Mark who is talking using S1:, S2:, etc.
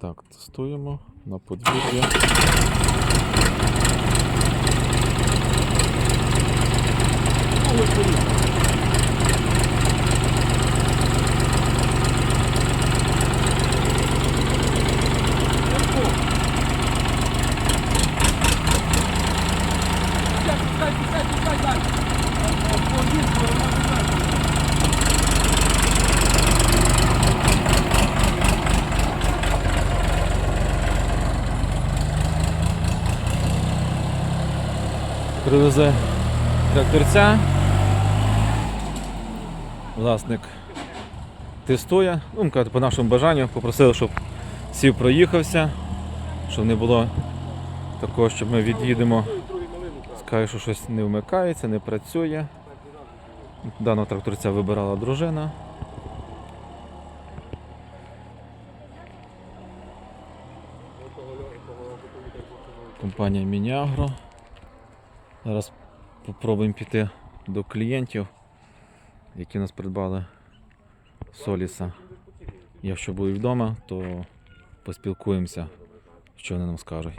S1: Так, тестуємо на подвір'я. Привезе тракторця. Власник тестує. Ну, по нашому бажанню попросили, щоб сів проїхався, щоб не було такого, щоб ми від'їдемо. Скаже, що щось не вмикається, не працює. Даного тракторця вибирала дружина. Компанія Мініагро. Зараз спробуємо піти до клієнтів, які нас придбали Соліса. Якщо будуть вдома, то поспілкуємося, що вони нам скажуть.